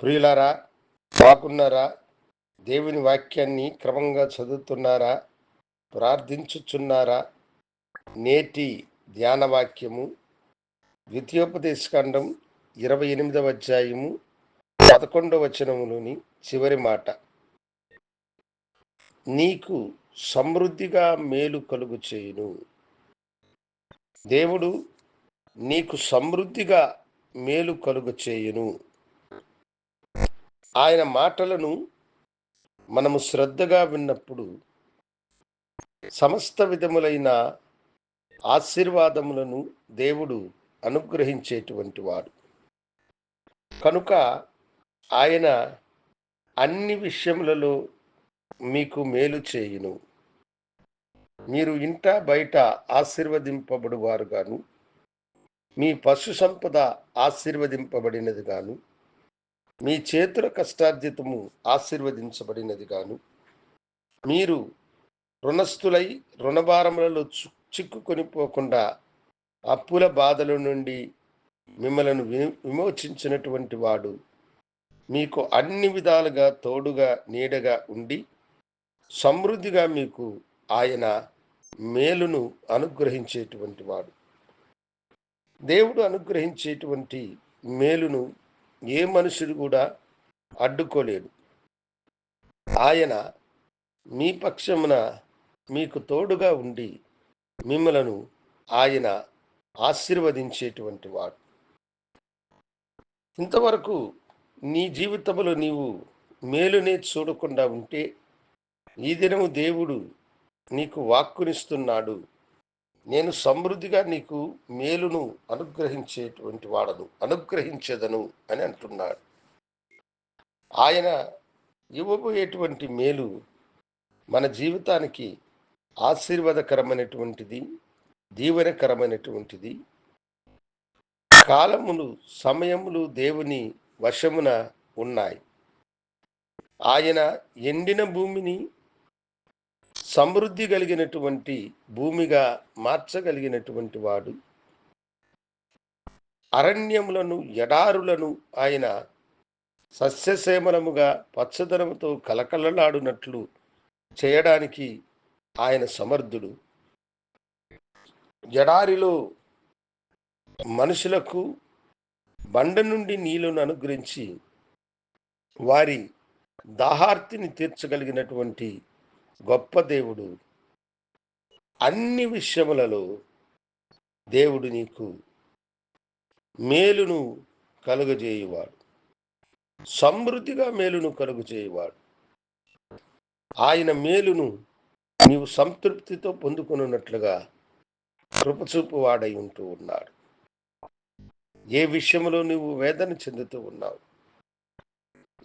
ప్రియులారా బాగున్నారా? దేవుని వాక్యాన్ని క్రమంగా చదువుతున్నారా? ప్రార్థించుచున్నారా? నేటి ధ్యాన వాక్యము ద్వితీయోపదేశకాండం ఇరవై ఎనిమిదవ అధ్యాయము పదకొండవ వచనములోని చివరి మాట. నీకు సమృద్ధిగా మేలు కలుగు చేయును. దేవుడు నీకు సమృద్ధిగా మేలు కలుగు చేయును. ఆయన మాటలను మనము శ్రద్ధగా విన్నప్పుడు సమస్త విధములైన ఆశీర్వాదములను దేవుడు అనుగ్రహించేటువంటి వాడు. కనుక ఆయన అన్ని విషయములలో మీకు మేలు చేయును. మీరు ఇంట బయట ఆశీర్వదింపబడువారు గాను మీ పశు సంపద ఆశీర్వదింపబడినది గాను మీ చేతుల కష్టార్జితము ఆశీర్వదించబడినది గాను. మీరు రుణస్థులై రుణభారములలో చిక్కుకొని పోకుండా అప్పుల బాధల నుండి మిమ్మలను విమోచించినటువంటి వాడు మీకు అన్ని విధాలుగా తోడుగా నీడగా ఉండి సమృద్ధిగా మీకు ఆయన మేలును అనుగ్రహించేటువంటి వాడు. దేవుడు అనుగ్రహించేటువంటి మేలును ఏ మనుషుడు కూడా అడ్డుకోలేడు. ఆయన మీ పక్షమున మీకు తోడుగా ఉండి మిమ్మలను ఆయన ఆశీర్వదించేటువంటి వాడు ఇంతవరకు నీ జీవితంలో నీవు మేలునే చూడకుండా ఉంటే ఈ దినము దేవుడు నీకు వాక్కునిస్తున్నాడు. నేను సమృద్ధిగా నీకు మేలును అనుగ్రహించేటువంటి వాడను అనుగ్రహించదను అని అంటున్నాడు. ఆయన ఇవ్వబోయేటువంటి మేలు మన జీవితానికి ఆశీర్వాదకరమైనటువంటిది దీవెనకరమైనటువంటిది. కాలములు సమయములు దేవుని వశమున ఉన్నాయి. ఆయన ఎండిన భూమిని సమృద్ధి కలిగినటువంటి భూమిగా మార్చగలిగినటువంటి వాడు. అరణ్యములను ఎడారులను ఆయన సస్యశ్యామలముగా పచ్చదనముతో కలకలలాడునట్లు చేయడానికి ఆయన సమర్థుడు. ఎడారిలో మనుషులకు బండ నుండి నీళ్ళను అనుగ్రహించి వారి దాహార్తిని తీర్చగలిగినటువంటి గొప్ప దేవుడు. అన్ని విషయములలో దేవుడు నీకు మేలును కలుగజేయువాడు. సమృద్ధిగా మేలును కలుగజేయువాడు. ఆయన మేలును నీవు సంతృప్తితో పొందుకున్నట్లుగా కృపచూపు వాడై ఉంటూ ఉన్నాడు. ఏ విషయంలో నువ్వు వేదన చెందుతూ ఉన్నావు?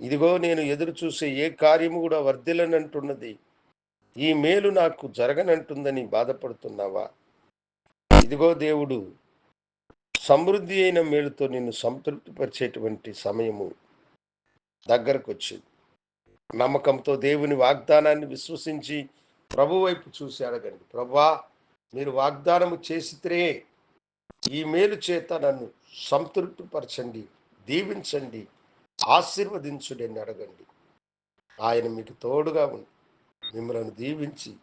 ఇదిగో నేను ఎదురు చూసే ఏ కార్యము కూడా వర్ధిలనంటున్నది ఈ మేలు నాకు జరగనంటుందని బాధపడుతున్నావా? ఇదిగో దేవుడు సమృద్ధి అయిన మేలుతో నిన్ను సంతృప్తిపరిచేటువంటి సమయము దగ్గరకు వచ్చింది నమ్మకంతో దేవుని వాగ్దానాన్ని విశ్వసించి ప్రభు వైపు చూసి అడగండి. ప్రభా మీరు వాగ్దానము చేసితే ఈ మేలు చేత నన్ను సంతృప్తిపరచండి దీవించండి ఆశీర్వదించుడని అడగండి. ఆయన మీకు తోడుగా ఉండి మిమ్మల్ని దీవించి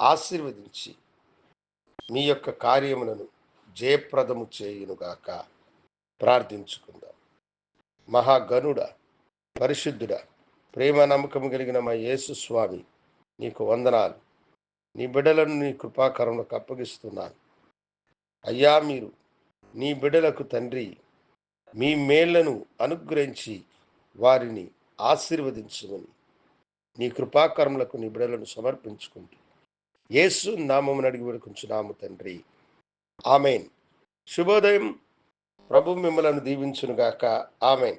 ఆశీర్వదించి మీ యొక్క కార్యములను జయప్రదము చేయునుగాక ప్రార్థించుకుందాం. మహాగనుడ పరిశుద్ధుడ ప్రేమ నమ్మకం కలిగిన మా యేసు స్వామి నీకు వందనాలు. నీ బిడ్డలను నీ కృపాకరణకు అప్పగిస్తున్నాను. అయ్యా మీరు నీ బిడ్డలకు తండ్రి మీ మేళ్ళను అనుగ్రహించి వారిని ఆశీర్వదించమని. నీ కృపాకరములకు నీ బిడలను సమర్పించుకుంటూ. యేసు నామమును అడిగి వేడుకుంటున్నాము తండ్రి. ఆమెన్. శుభోదయం. ప్రభు మిమ్మలను దీవించునుగాక. ఆమెన్.